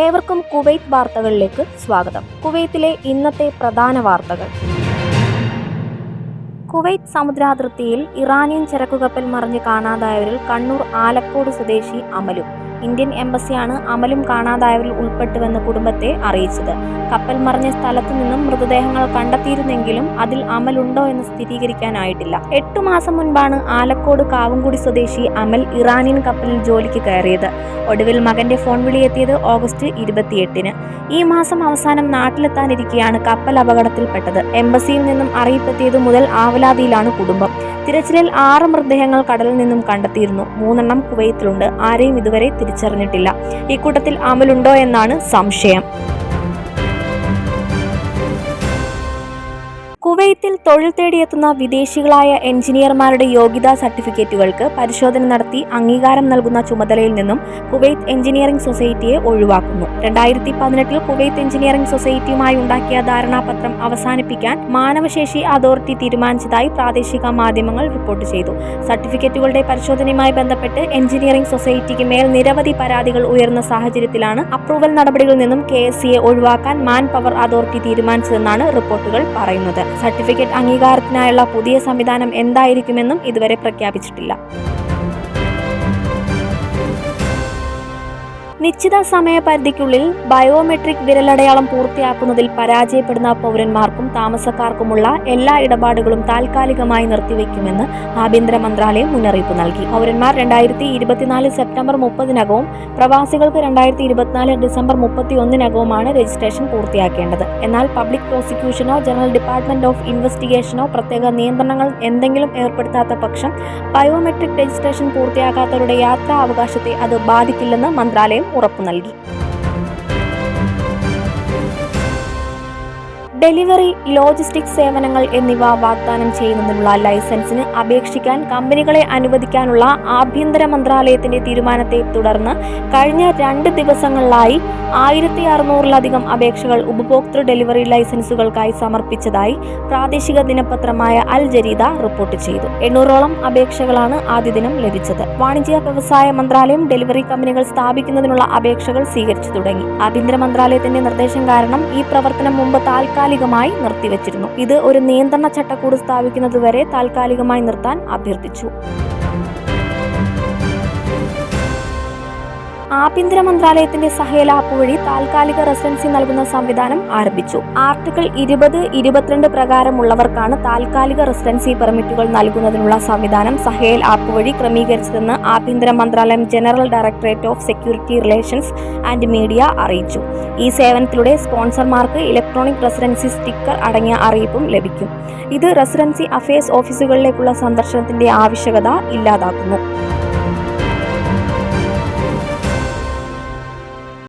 ഏവർക്കും കുവൈത്ത് വാർത്തകളിലേക്ക് സ്വാഗതം. കുവൈത്തിലെ ഇന്നത്തെ പ്രധാന വാർത്തകൾ. കുവൈത്ത് സമുദ്രാതിർത്തിയിൽ ഇറാനിയൻ ചരക്കുകപ്പൽ മറിഞ്ഞ് കാണാതായവരിൽ കണ്ണൂർ ആലക്കോട് സ്വദേശി അമലും. ഇന്ത്യൻ എംബസിയാണ് അമലും കാണാതായവരിൽ ഉൾപ്പെട്ടുവെന്ന് കുടുംബത്തെ അറിയിച്ചത്. കപ്പൽ മറിഞ്ഞ സ്ഥലത്തു നിന്നും മൃതദേഹങ്ങൾ കണ്ടെത്തിയിരുന്നെങ്കിലും അതിൽ അമലുണ്ടോ എന്ന് സ്ഥിരീകരിക്കാനായിട്ടില്ല. എട്ടു മാസം മുൻപാണ് ആലക്കോട് കാവുംകുടി സ്വദേശി അമൽ ഇറാനിയൻ കപ്പലിൽ ജോലിക്ക് കയറിയത്. ഒടുവിൽ മകന്റെ ഫോൺ വിളിയെത്തിയത് ഓഗസ്റ്റ് ഇരുപത്തിയെട്ടിന്. ഈ മാസം അവസാനം നാട്ടിലെത്താനിരിക്കെയാണ് കപ്പൽ അപകടത്തിൽപ്പെട്ടത്. എംബസിയിൽ നിന്നും അറിയിപ്പെത്തിയത് മുതൽ ആവലാതിയിലാണ് കുടുംബം. തിരച്ചിലിൽ ആറ് മൃതദേഹങ്ങൾ കടലിൽ നിന്നും കണ്ടെത്തിയിരുന്നു. മൂന്നെണ്ണം കുവൈത്തിലുണ്ട്. ആരെയും ഇതുവരെ തിരിച്ചറിഞ്ഞിട്ടില്ല. ഇക്കൂട്ടത്തിൽ അമലുണ്ടോ എന്നാണ് സംശയം. കുവൈത്തിൽ തൊഴിൽ തേടിയെത്തുന്ന വിദേശികളായ എഞ്ചിനീയർമാരുടെ യോഗ്യതാ സർട്ടിഫിക്കറ്റുകൾക്ക് പരിശോധന നടത്തി അംഗീകാരം നൽകുന്ന ചുമതലയിൽ നിന്നും കുവൈത്ത് എഞ്ചിനീയറിംഗ് സൊസൈറ്റിയെ ഒഴിവാക്കുന്നു. രണ്ടായിരത്തി പതിനെട്ടിൽ കുവൈത്ത് എഞ്ചിനീയറിംഗ് സൊസൈറ്റിയുമായി ഉണ്ടാക്കിയ ധാരണാപത്രം അവസാനിപ്പിക്കാൻ മാനവശേഷി അതോറിറ്റി തീരുമാനിച്ചതായി പ്രാദേശിക മാധ്യമങ്ങൾ റിപ്പോർട്ട് ചെയ്തു. സർട്ടിഫിക്കറ്റുകളുടെ പരിശോധനയുമായി ബന്ധപ്പെട്ട് എഞ്ചിനീയറിംഗ് സൊസൈറ്റിക്ക് മേൽ നിരവധി പരാതികൾ ഉയർന്ന സാഹചര്യത്തിലാണ് അപ്രൂവൽ നടപടികളിൽ നിന്നും കെ ഒഴിവാക്കാൻ മാൻ പവർ അതോറിറ്റി തീരുമാനിച്ചതെന്നാണ് റിപ്പോർട്ടുകൾ പറയുന്നത്. സർട്ടിഫിക്കറ്റ് അംഗീകാരത്തിനായുള്ള പുതിയ സംവിധാനം എന്തായിരിക്കുമെന്നും ഇതുവരെ പ്രഖ്യാപിച്ചിട്ടില്ല നിശ്ചിത സമയപരിധിക്കുള്ളിൽ ബയോമെട്രിക് വിരലടയാളം പൂർത്തിയാക്കുന്നതിൽ പരാജയപ്പെടുന്ന പൗരന്മാർക്കും താമസക്കാർക്കുമുള്ള എല്ലാ ഇടപാടുകളും താൽക്കാലികമായി നിർത്തിവെക്കുമെന്ന് ആഭ്യന്തര മന്ത്രാലയം മുന്നറിയിപ്പ് നൽകി. പൗരന്മാർ രണ്ടായിരത്തി ഇരുപത്തിനാല് സെപ്റ്റംബർ മുപ്പതിനകവും പ്രവാസികൾക്ക് രണ്ടായിരത്തി ഇരുപത്തിനാല് ഡിസംബർ മുപ്പത്തി ഒന്നിനകവുമാണ് രജിസ്ട്രേഷൻ പൂർത്തിയാക്കേണ്ടത്. എന്നാൽ പബ്ലിക് പ്രോസിക്യൂഷനോ ജനറൽ ഡിപ്പാർട്ട്മെന്റ് ഓഫ് ഇൻവെസ്റ്റിഗേഷനോ പ്രത്യേക നിയന്ത്രണങ്ങൾ എന്തെങ്കിലും ഏർപ്പെടുത്താത്ത പക്ഷം ബയോമെട്രിക് രജിസ്ട്രേഷൻ പൂർത്തിയാക്കാത്തവരുടെ യാത്രാ അവകാശത്തെ അത് ബാധിക്കില്ലെന്ന് മന്ത്രാലയം ഉറപ്പു നൽകി ഡെലിവറി ലോജിസ്റ്റിക്സ് സേവനങ്ങൾ എന്നിവ വാഗ്ദാനം ചെയ്യുന്നതിനുള്ള ലൈസൻസിന് അപേക്ഷിക്കാൻ കമ്പനികളെ അനുവദിക്കാനുള്ള ആഭ്യന്തര മന്ത്രാലയത്തിന്റെ തീരുമാനത്തെ തുടർന്ന് കഴിഞ്ഞ രണ്ട് ദിവസങ്ങളിലായി ആയിരത്തി അറുന്നൂറിലധികം അപേക്ഷകൾ ഉപഭോക്തൃ ഡെലിവറി ലൈസൻസുകൾക്കായി സമർപ്പിച്ചതായി പ്രാദേശിക ദിനപത്രമായ അൽ ജരീദ റിപ്പോർട്ട് ചെയ്തു. എണ്ണൂറോളം അപേക്ഷകളാണ് ആദ്യ ദിനം ലഭിച്ചത്. വാണിജ്യ വ്യവസായ മന്ത്രാലയം ഡെലിവറി കമ്പനികൾ സ്ഥാപിക്കുന്നതിനുള്ള അപേക്ഷകൾ സ്വീകരിച്ചു തുടങ്ങി. ആഭ്യന്തര മന്ത്രാലയത്തിന്റെ നിർദ്ദേശം കാരണം ഈ പ്രവർത്തനം മുമ്പ് താൽക്കാലികമായി നിർത്തിവച്ചിരുന്നു. ഇത് ഒരു നിയന്ത്രണ ചട്ടക്കൂട് സ്ഥാപിക്കുന്നതുവരെ താൽക്കാലികമായി നിർത്താൻ അഭ്യർത്ഥിച്ചു. ആഭ്യന്തര മന്ത്രാലയത്തിന്റെ സഹേൽ ആപ്പ് വഴി താൽക്കാലിക റെസിഡൻസി നൽകുന്ന സംവിധാനം ആരംഭിച്ചു. ആർട്ടിക്കിൾ ഇരുപത് ഇരുപത്തിരണ്ട് പ്രകാരമുള്ളവർക്കാണ് താൽക്കാലിക റെസിഡൻസി പെർമിറ്റുകൾ നൽകുന്നതിനുള്ള സംവിധാനം സഹേൽ ആപ്പ് വഴി ക്രമീകരിച്ചതെന്ന് ആഭ്യന്തര മന്ത്രാലയം general directorate of security relations and media അറിയിച്ചു. ഈ സേവനത്തിലൂടെ സ്പോൺസർമാർക്ക് ഇലക്ട്രോണിക് റെസിഡൻസി സ്റ്റിക്കർ അടങ്ങിയ അറിയിപ്പും ലഭിക്കും. ഇത് റെസിഡൻസി അഫയേഴ്സ് ഓഫീസുകളിലേക്കുള്ള സന്ദർശനത്തിന്റെ ആവശ്യകത ഇല്ലാതാക്കുന്നു.